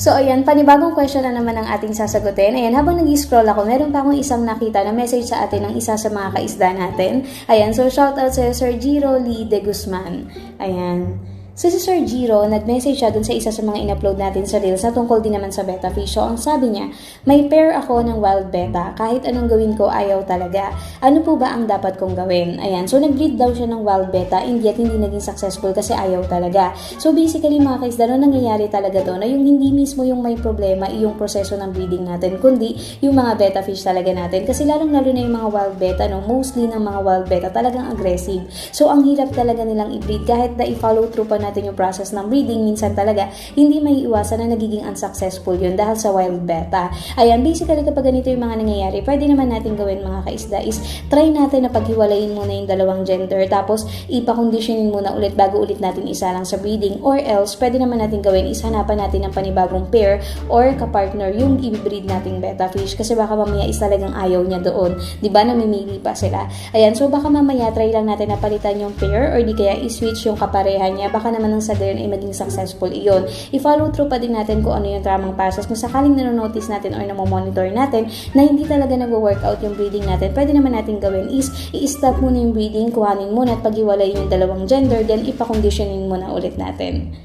So ayan, panibagong question na naman ang ating sasagutin. Ayan, habang nag-scroll ako, meron pa akong isang nakita na message sa atin ng isa sa mga kaisda natin. Ayan, so shoutout sa Sir Giro Lee de Guzman. Ayan. So si Sir Giro, nag-message siya dun sa isa sa mga in-upload natin sa Reels na tungkol din naman sa beta fish. So ang sabi niya, may pair ako ng wild beta. Kahit anong gawin ko, ayaw talaga. Ano po ba ang dapat kong gawin? Ayan, so nag-breed daw siya ng wild beta and yet hindi naging successful kasi ayaw talaga. So basically mga kaisda, no, nangyayari talaga to na yung hindi mismo yung may problema yung proseso ng breeding natin, kundi yung mga beta fish talaga natin. Kasi lalong lalo na yung mga wild beta, no, mostly ng mga wild beta talagang aggressive. So ang hirap talaga nilang i-breed kahit na i-follow through pa natin yung process ng breeding, minsan talaga hindi may iwasan na nagiging unsuccessful yun dahil sa wild beta. Ayan, basically kapag ganito yung mga nangyayari, pwede naman natin gawin mga kaisda is try natin na paghiwalayin muna yung dalawang gender tapos ipakonditionin muna ulit bago ulit natin isa lang sa breeding or else pwede naman natin gawin is hanapan natin ng panibagong pair or kapartner yung i-breed nating beta fish kasi baka mamaya is talagang ayaw niya doon. ba namimili pa sila? Ayan, so baka mamaya try lang natin na palitan yung pair or di kaya i-switch yung kapareha niya. Baka naman ang sa gayon ay maging successful iyon. I-follow through pa din natin kung ano yung tamang process. Kung sakaling nanonotice natin or namomonitor natin na hindi talaga nag-workout yung breeding natin, pwede naman natin gawin is i-stop muna yung breeding, kuhanin muna at paghiwalay yung dalawang gender, then ipakonditionin muna ulit natin.